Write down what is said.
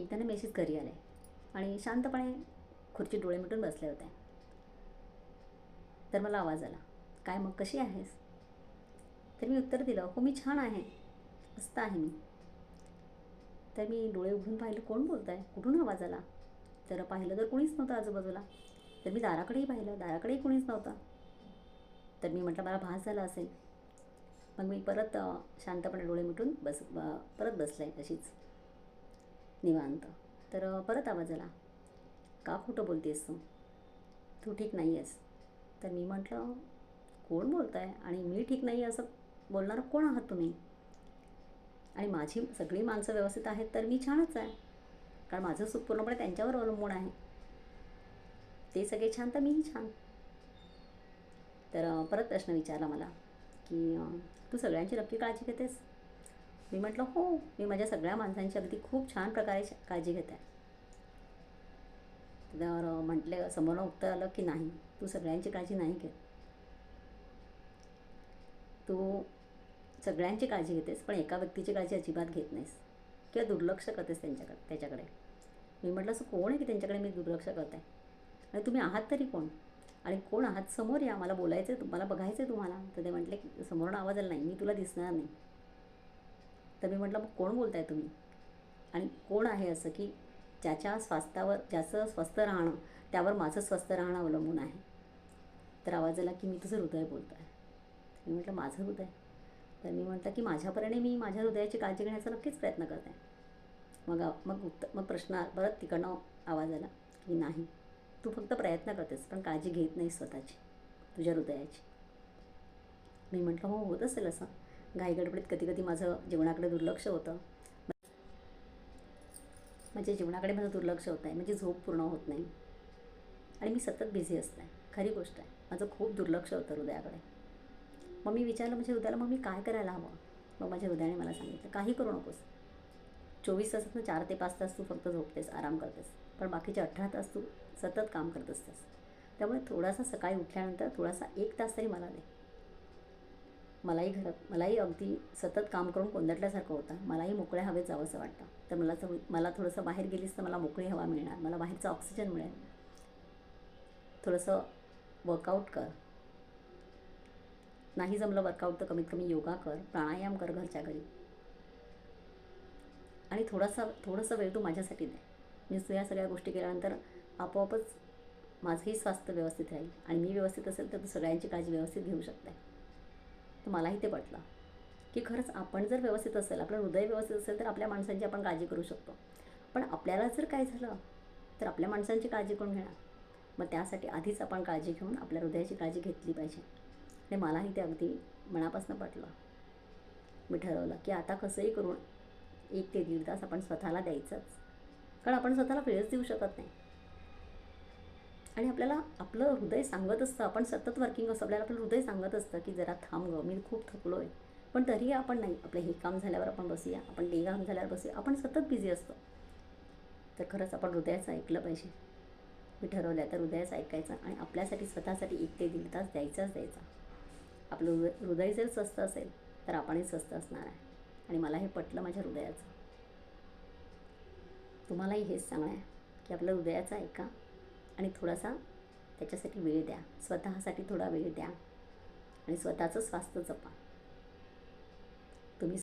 एकदा ना मेसेज घरी आले. आणि शांतपणे खुर्ची डोळे मिटून बसले होते. तर मला आवाज आला काय मग कशी आहेस? तर मी उत्तर दिलं हो मी छान आहे. मस्त आहे मी. तर मी डोळे उघडून पाहिलं कोण बोलत आहे कुठून आवाज आला? तर पाहिलं तर कोणीच नव्हतं आजूबाजूला. तर मी दाराकडेही पाहिलं दाराकडेही कोणीच नव्हतं. तर मी म्हटलं मला भास झाला असेल. मग मी परत शांतपणे डोळे मिटून बस परत बसले अशीच. निवांत. तर परत आवाज आला. का खोटं बोलतेस तू? तू ठीक नाही आहेस तर मी म्हटलं कोण बोलत आहे आणि मी ठीक नाही असं बोलणारं कोण आहात तुम्ही? आणि माझी सगळी माणसं व्यवस्थित आहेत तर मी छानच आहे. कारण माझं सुख पूर्णपणे त्यांच्यावर अवलंबून आहे. ते सगळे छान तर मीही छान. तर परत प्रश्न विचारला मला की तू सगळ्यांची नक्की काळजी घेतेस? मी म्हटलं हो मी माझ्या सगळ्या माणसांची अगदी खूप छान प्रकारे काळजी काळजी घेते. तर म्हटले समोरनं उत्तर आलं की नाही तू सगळ्यांची काळजी नाही घेत. तू सगळ्यांची काळजी घेतेस पण एका व्यक्तीची काळजी अजिबात घेत नाहीस किंवा दुर्लक्ष करतेस त्यांच्याकडे त्याच्याकडे. मी म्हटलं असं कोण आहे की त्यांच्याकडे मी दुर्लक्ष करते? आणि तुम्ही आहात तरी कोण? आणि कोण आहात? समोर या मला बोलायचं आहे तुम्हाला बघायचं आहे तुम्हाला. तर ते म्हटले की समोरून आवाज आला नाही मी तुला दिसणार नाही. तर मी म्हटलं मग कोण बोलताय तुम्ही? आणि कोण आहे असं की ज्याच्या स्वास्थ्यावर ज्याचं स्वस्थ राहणं त्यावर माझं स्वस्थ राहणं अवलंबून आहे. तर आवाज आला की मी तुझं हृदय बोलतो आहे मी म्हटलं माझं हृदय? तर मी म्हटलं की माझ्यापर्यंत मी माझ्या हृदयाची काळजी घेण्याचा नक्कीच प्रयत्न करत. आहे मग मग उत्तर मग प्रश्न आ- परत तिकडनं आवाज आला की नाही तू फक्त प्रयत्न करतेस पण काळजी घेत नाही स्वतःची तुझ्या हृदयाची. मी म्हटलं हो होत असेल असं. घाईगडबडीत कधी कधी माझं जेवणाकडे दुर्लक्ष होतं. म्हणजे जेवणाकडे माझं दुर्लक्ष होत आहे म्हणजे झोप पूर्ण होत नाही. आणि मी सतत बिझी असते. खरी गोष्ट आहे. माझं खूप दुर्लक्ष होतं हृदयाकडे. मग मी विचारलं म्हणजे हृदयाला मग मी काय करायला हवं? मग माझ्या हृदयाने मला सांगितलं काही करू नकोस. चोवीस तासातनं चार ते पाच तास तू फक्त झोपतेस आराम करतेस. पण बाकीचे अठरा तास तू सतत काम करत असतेस. त्यामुळे थोडासा सकाळी उठल्यानंतर थोडासा एक तास तरी मला दे. मलाही घरात मलाही अगदी सतत काम करून कोंदटल्यासारखं होतं. मलाही मोकळ्या हवेत जावंसं वाटतं. तर मला थोडी मला थोडंसं बाहेर गेलीस तर मला मोकळी हवा मिळणार. मला बाहेरचं ऑक्सिजन मिळेल. थोडंसं वर्कआउट कर. नाही जमलं वर्कआउट तर कमीत कमी योगा कर. प्राणायाम कर घरच्या घरी. आणि थोडासा थोडंसं वेळ तू माझ्यासाठी दे. मी तू या सगळ्या गोष्टी केल्यानंतर आपोआपच माझंही स्वास्थ्य व्यवस्थित राहील. आणि मी व्यवस्थित असेल तर तू सगळ्यांची काळजी व्यवस्थित घेऊ शकते. तर मलाही ते पटलं. की खरंच आपण जर व्यवस्थित असेल आपलं हृदय व्यवस्थित असेल तर आपल्या माणसांची आपण काळजी करू शकतो. पण आपल्याला जर काय झालं तर आपल्या माणसांची काळजी कोण घेणार? मग त्यासाठी आधीच आपण काळजी घेऊन आपल्या हृदयाची काळजी घेतली पाहिजे. आणि मलाही ते अगदी मनापासून पटलं. मी ठरवलं की आता कसंही करून एक ते दीड तास आपण स्वतःला द्यायचंच. कारण आपण स्वतःला वेळच देऊ शकत नाही. आणि आपल्याला आपलं हृदय सांगत असतं. आपण सतत वर्किंग असतो. आपल्याला आपलं हृदय सांगत असतं की जरा थांब गं मी खूप थकलो आहे पण तरीही आपण नाही. आपलं हे काम झाल्यावर आपण बसूया. आपण ते काम झाल्यावर बसूया. आपण सतत बिझी असतो. तर खरंच आपण हृदयाचं ऐकलं पाहिजे. मी ठरवलं आहे तर हृदयाचं ऐकायचं आणि आपल्यासाठी स्वतःसाठी एक ते दीड तास द्यायचाच द्यायचा. आपलं हृदय हृदय जर स्वस्त असेल तर आपणही स्वस्त असणार आहे. आणि मला हे पटलं माझ्या हृदयाचं. तुम्हालाही हेच सांगणं आहे की आपलं हृदयाचं ऐका. आणि थोडासा त्याच्यासाठी वेळ द्या. स्वतःसाठी थोडा वेळ द्या. आणि स्वतःचं स्वास्थ्य जपा. तुम्ही